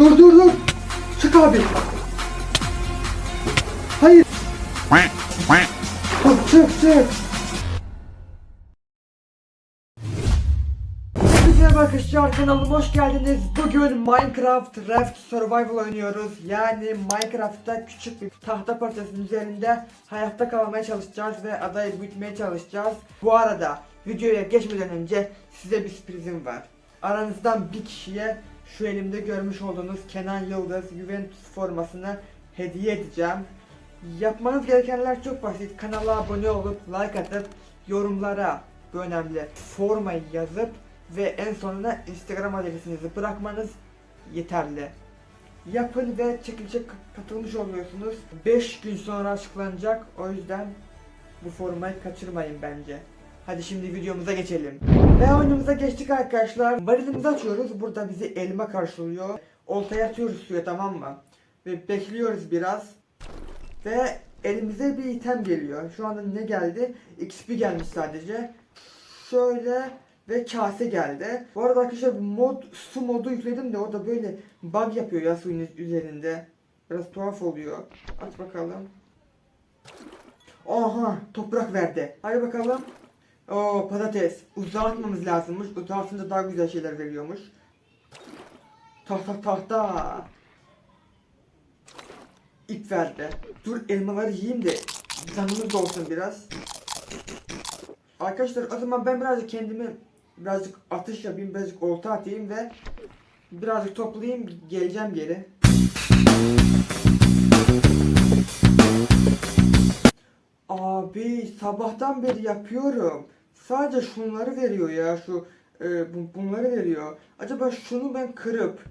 Dur dur dur. Çık abi. Hayır. Çık çık çık. Merhaba arkadaşlar kanalıma hoş geldiniz. Bugün Minecraft Raft Survival oynuyoruz. Yani Minecraft'ta küçük bir tahta parçasının üzerinde hayatta kalmaya çalışacağız ve adayı büyütmeye çalışacağız. Bu arada videoya geçmeden önce size bir sürprizim var. Aranızdan bir kişiye şu elimde görmüş olduğunuz Kenan Yıldız Juventus formasını hediye edeceğim. Yapmanız gerekenler çok basit. Kanala abone olup like atıp yorumlara bu önemli formayı yazıp ve en sonuna Instagram adresinizi bırakmanız yeterli. Yapın ve çekilişe katılmış oluyorsunuz. 5 gün sonra açıklanacak. O yüzden bu formayı kaçırmayın bence. Hadi şimdi videomuza geçelim. Ve oyunumuza geçtik arkadaşlar. Varilimizi açıyoruz. Burada bizi elma karşılıyor. Oltaya atıyoruz suya tamam mı? Ve bekliyoruz biraz. Ve elimize bir item geliyor. Şu anda ne geldi? XP gelmiş sadece. Şöyle ve kase geldi. Bu arada arkadaşlar mod su modu yükledim de orada böyle bug yapıyor ya suyun üzerinde. Biraz tuhaf oluyor. Aç bakalım. Oha toprak verdi. Hadi bakalım. Oo patates. Uzağa atmamız lazımmış. Uzağa atınca daha güzel şeyler veriyormuş. Tahta tahta. İp verdi. Dur elmaları yiyeyim de canımız da olsun biraz. Arkadaşlar o zaman ben birazcık kendimi birazcık atış yapayım, birazcık olta atayım ve birazcık toplayayım geleceğim geri. Abi sabahtan beri yapıyorum. Sadece şunları veriyor ya şu e, bu- bunları veriyor. Acaba şunu ben kırıp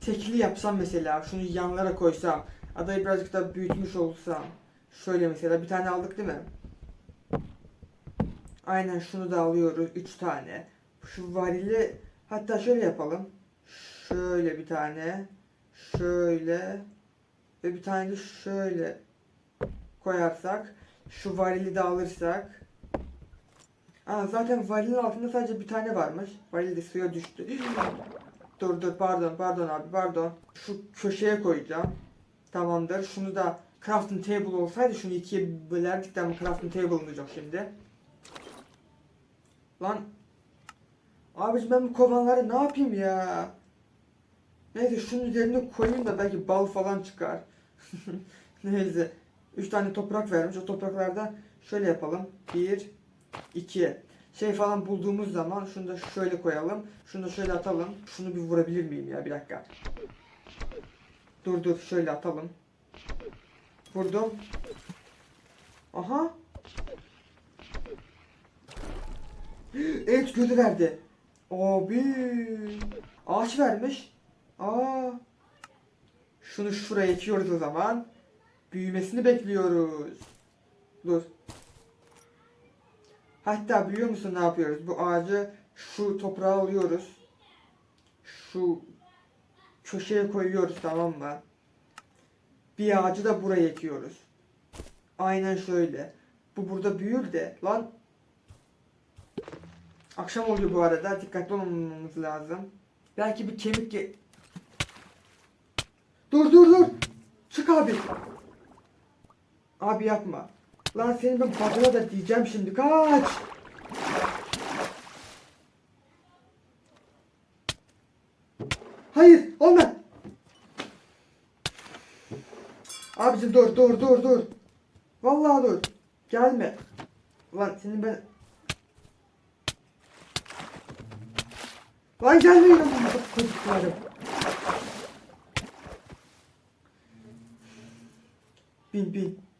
tekli yapsam mesela şunu yanlara koysam adayı birazcık daha büyütmüş olsam şöyle mesela bir tane aldık değil mi? Aynen şunu da alıyoruz 3 tane. Şu varili hatta şöyle yapalım. Şöyle bir tane. Şöyle. Ve bir tane de şöyle koyarsak. Şu varili de alırsak. Aa, zaten varilin altında sadece bir tane varmış. Varil de suya düştü. dur dur pardon pardon abi pardon. Şu köşeye koyacağım. Tamamdır. Şunu da crafting table olsaydı şunu ikiye bölerdik de ama crafting table olmayacak şimdi. Lan Abicim ben bu kovanları ne yapayım ya? Neyse şunun üzerine koyayım da belki bal falan çıkar. Neyse. 3 tane toprak vermiş. O topraklarda şöyle yapalım. 1 2 şey falan bulduğumuz zaman şunu da şöyle koyalım. Şunu da şöyle atalım. Şunu bir vurabilir miyim ya? Bir dakika. Dur dur şöyle atalım. Vurdum. Aha. Evet gözü verdi. Abi. Ağaç vermiş. Aa. Şunu şuraya ekiyoruz o zaman. Büyümesini bekliyoruz. Dur. Hatta biliyor musun ne yapıyoruz? Bu ağacı şu toprağa alıyoruz. Şu köşeye koyuyoruz tamam mı? Bir ağacı da buraya ekiyoruz. Aynen şöyle. Bu burada büyür de lan Akşam oluyor bu arada. Dikkatli olmamız lazım. Belki bir kemik ge... Dur dur dur. Çık abi. Abi yapma. Lan senin ben bacına da diyeceğim şimdi. Kaç. Hayır olma. Abicim dur dur dur dur. Vallahi dur. Gelme. Lan senin ben Lan gelmeyin lan bu çocuklarım. Bin bin.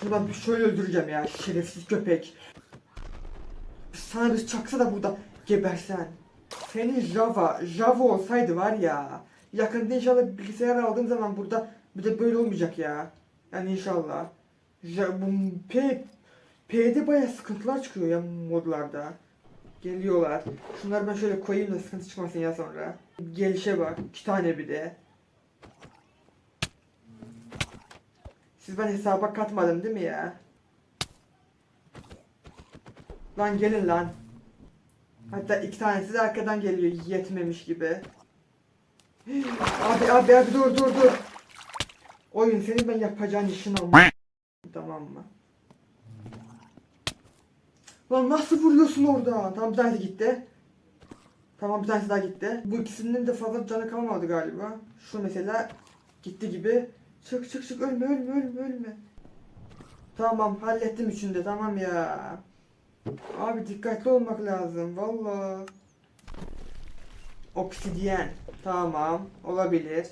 Şuradan bir şöyle öldüreceğim ya şerefsiz köpek. Sana bir çaksa da burada gebersen. Senin Java, Java olsaydı var ya. Yakında inşallah bilgisayar aldığım zaman burada bir de böyle olmayacak ya. Yani inşallah. Ja, bu P, P'de baya sıkıntılar çıkıyor ya modlarda. Geliyorlar. Şunları ben şöyle koyayım da sıkıntı çıkmasın ya sonra. Gelişe bak. iki tane bir de. Siz ben hesaba katmadım değil mi ya? Lan gelin lan. Hatta iki tanesi de arkadan geliyor yetmemiş gibi. Abi abi abi dur dur dur. Oyun senin ben yapacağın işin alma. tamam mı? Lan nasıl vuruyorsun orada? Tamam bir tanesi gitti. Tamam bir tanesi daha gitti. Bu ikisinin de fazla canı kalmadı galiba. Şu mesela gitti gibi. Çık çık çık ölme ölme ölme ölme. Tamam hallettim üçünü tamam ya. Abi dikkatli olmak lazım valla. Obsidyen. Tamam olabilir.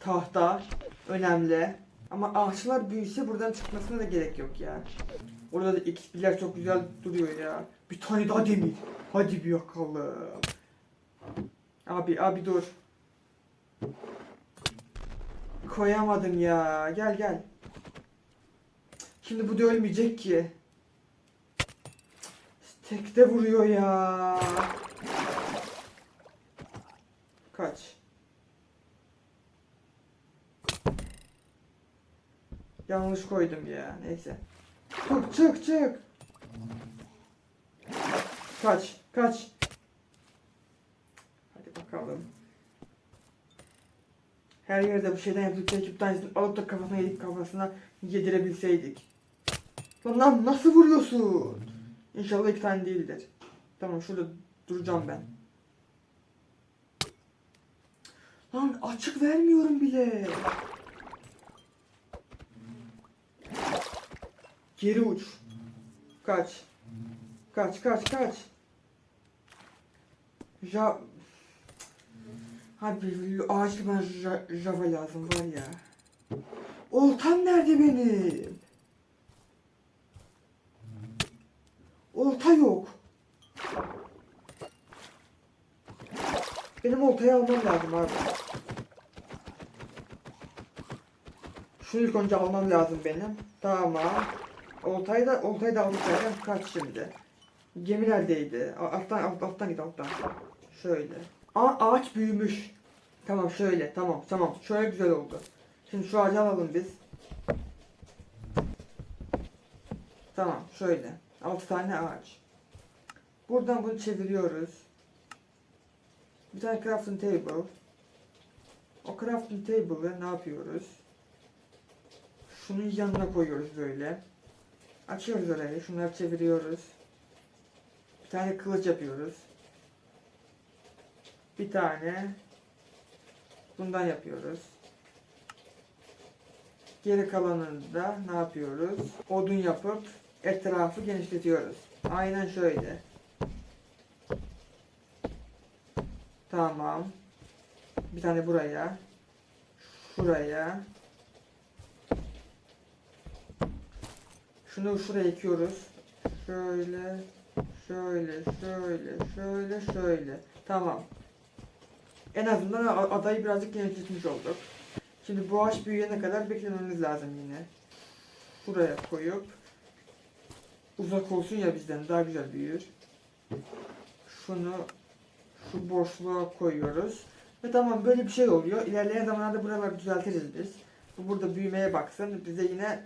Tahta önemli. Ama ağaçlar büyüse buradan çıkmasına da gerek yok ya. Orada da XP'ler çok güzel duruyor ya. Bir tane daha demir. Hadi bir yakalım. Abi abi dur. Koyamadım ya. Gel gel. Şimdi bu da ölmeyecek ki. Tekte vuruyor ya. Kaç. Yanlış koydum ya. Neyse. Çık çık çık. Kaç kaç. Hadi bakalım. Her yerde bu şeyden yaptık ekip tanesini alıp da kafasına yedik kafasına yedirebilseydik. Lan nasıl vuruyorsun? İnşallah iki tane değildir. Tamam şurada duracağım ben. Lan açık vermiyorum bile. Geri uç. Kaç. Kaç kaç kaç. Ja... Abi ja- Java lazım var ya. Oltam nerede benim? Olta yok. Benim oltayı almam lazım abi. Şunu ilk önce almam lazım benim. Tamam. Oltayı da oltayı da aldık zaten kaç şimdi. Gemi neredeydi? A- Alttan alt, alttan git alttan. Şöyle. Aa ağaç büyümüş. Tamam şöyle tamam tamam şöyle güzel oldu. Şimdi şu ağacı alalım biz. Tamam şöyle. 6 tane ağaç. Buradan bunu çeviriyoruz. Bir tane crafting table. O crafting table'ı ne yapıyoruz? Şunun yanına koyuyoruz böyle. Açıyoruz orayı. Şunları çeviriyoruz. Bir tane kılıç yapıyoruz. Bir tane bundan yapıyoruz. Geri kalanını da ne yapıyoruz? Odun yapıp etrafı genişletiyoruz. Aynen şöyle. Tamam. Bir tane buraya. Şuraya. Şunu şuraya ekiyoruz. Şöyle, şöyle, şöyle, şöyle, şöyle. Tamam. En azından adayı birazcık genişletmiş olduk. Şimdi bu ağaç büyüyene kadar beklememiz lazım yine. Buraya koyup uzak olsun ya bizden daha güzel büyür. Şunu şu boşluğa koyuyoruz. Ve tamam böyle bir şey oluyor. İlerleyen zamanlarda buraları düzeltiriz biz. Bu burada büyümeye baksın. Bize yine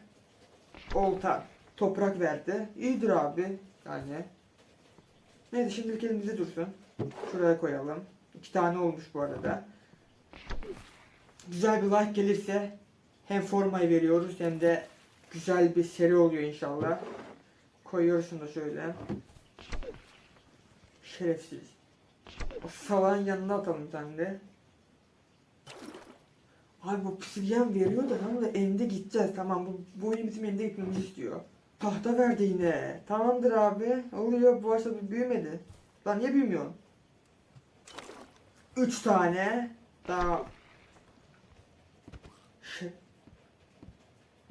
olta, toprak verdi. İyidir abi. Yani. Neyse şimdilik elimizde dursun. Şuraya koyalım. İki tane olmuş bu arada. Güzel bir like gelirse hem formayı veriyoruz hem de güzel bir seri oluyor inşallah. Koyuyoruz şunu da şöyle. Şerefsiz. O salağın yanına atalım bir tane de. Abi bu pisiyen veriyor da tamam da evde gideceğiz tamam bu, bu oyun bizim evde gitmemizi istiyor. Tahta verdi yine. Tamamdır abi. Oluyor bu bir büyümedi. Lan niye büyümüyorsun? Üç tane. Daha. Şey.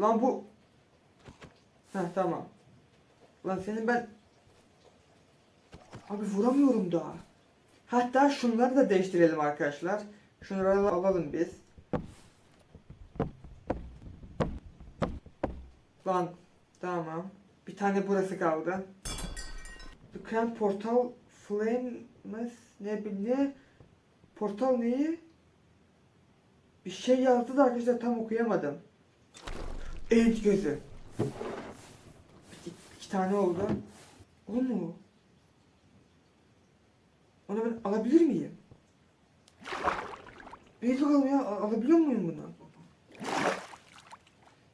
Lan bu. Heh tamam. Lan senin ben. Abi vuramıyorum daha. Hatta şunları da değiştirelim arkadaşlar. Şunları alalım biz. Lan tamam. Bir tane burası kaldı. Dükkan portal flames ne ne portal neyi? Bir şey yazdı da arkadaşlar tam okuyamadım. End gözü. İki, iki tane oldu. O mu? Onu ben alabilir miyim? Bir bakalım ya al- alabiliyor muyum bunu?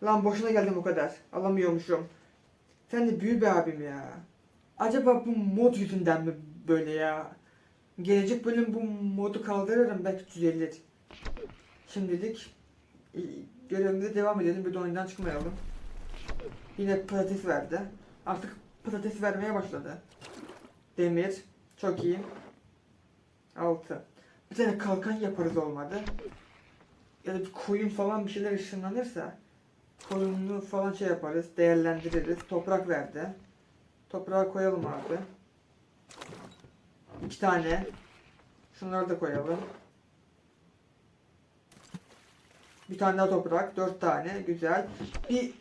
Lan boşuna geldim o kadar. Alamıyormuşum. Sen de büyü be abim ya. Acaba bu mod yüzünden mi böyle ya? Gelecek bölüm bu modu kaldırırım belki düzelir. Şimdilik e, görevimize devam edelim bir de oyundan çıkmayalım. Yine patates verdi. Artık patates vermeye başladı. Demir. Çok iyi. 6. Bir tane kalkan yaparız olmadı. Ya da bir koyun falan bir şeyler ışınlanırsa koyunlu falan şey yaparız, değerlendiririz. Toprak verdi. Toprağa koyalım abi. İki tane. Şunları da koyalım. Bir tane daha toprak. Dört tane. Güzel. Bir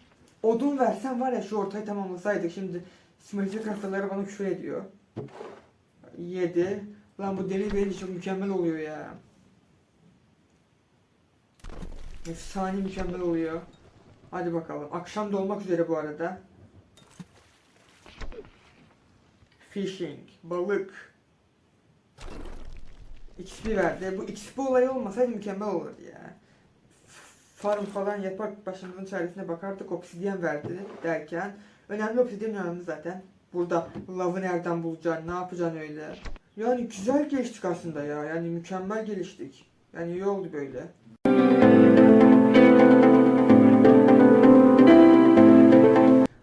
odun versen var ya şu ortayı tamamlasaydık. Şimdi simetrik hastaları bana küfür ediyor. 7. Lan bu deli verince çok mükemmel oluyor ya. Efsane mükemmel oluyor. Hadi bakalım. Akşam da olmak üzere bu arada. Fishing. Balık. XP verdi. Bu XP olayı olmasaydı mükemmel olurdu ya. Farm falan yapar başımızın çaresine bakardık. Obsidyen verdi derken. Önemli obsidyen önemli zaten. Burada lavı nereden bulacaksın, ne yapacaksın öyle. Yani güzel geliştik aslında ya. Yani mükemmel geliştik. Yani iyi oldu böyle.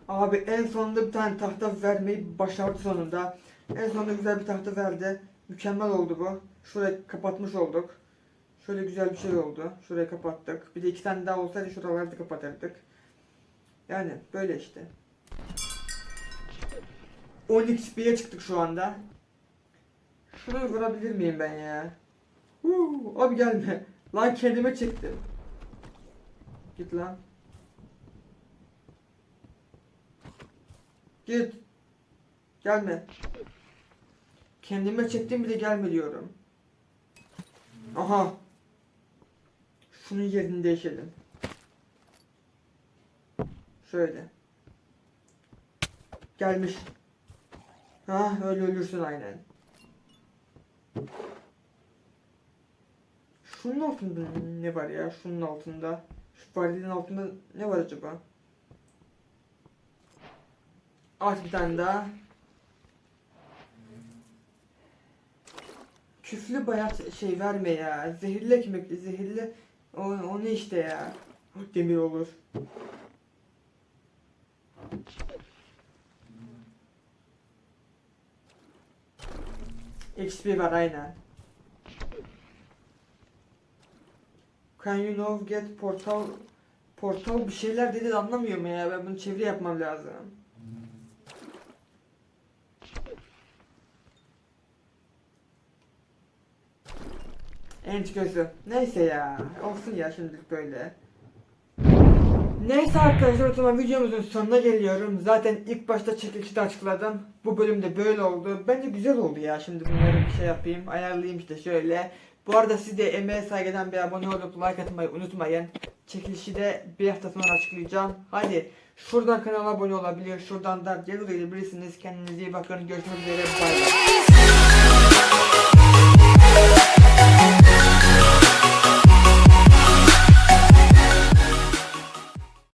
Abi en sonunda bir tane tahta vermeyi başardı sonunda. En sonunda güzel bir tahta verdi. Mükemmel oldu bu. Şurayı kapatmış olduk. Şöyle güzel bir şey oldu. Şurayı kapattık. Bir de iki tane daha olsaydı şuraları da kapatırdık. Yani böyle işte. 10 XP'ye çıktık şu anda. Şunu vurabilir miyim ben ya? Huu, abi gelme. Lan kendime çektim. Git lan. Git. Gelme. Kendime çektim bir de gelme diyorum. Aha. Şunun yerini değişelim. Şöyle. Gelmiş. Ha öyle ölürsün aynen. Şunun altında ne var ya? Şunun altında. Şu varilin altında ne var acaba? Aç bir tane daha. Küflü bayat şey verme ya. Zehirli ekmek, zehirli o, o ne işte ya. Demir olur. XP var aynen. Can you now get portal portal bir şeyler dedi de anlamıyorum ya. Ben bunu çeviri yapmam lazım. Enç gözü. Neyse ya. Olsun ya şimdilik böyle. Neyse arkadaşlar o zaman videomuzun sonuna geliyorum. Zaten ilk başta çekilişte açıkladım. Bu bölümde böyle oldu. Bence güzel oldu ya. Şimdi bunları bir şey yapayım. Ayarlayayım işte şöyle. Bu arada siz de emeğe saygıdan bir abone olup like atmayı unutmayın. Çekilişi de bir hafta sonra açıklayacağım. Hadi şuradan kanala abone olabilir. Şuradan da geri gelebilirsiniz. Kendinize iyi bakın. Görüşmek üzere. Bay bay.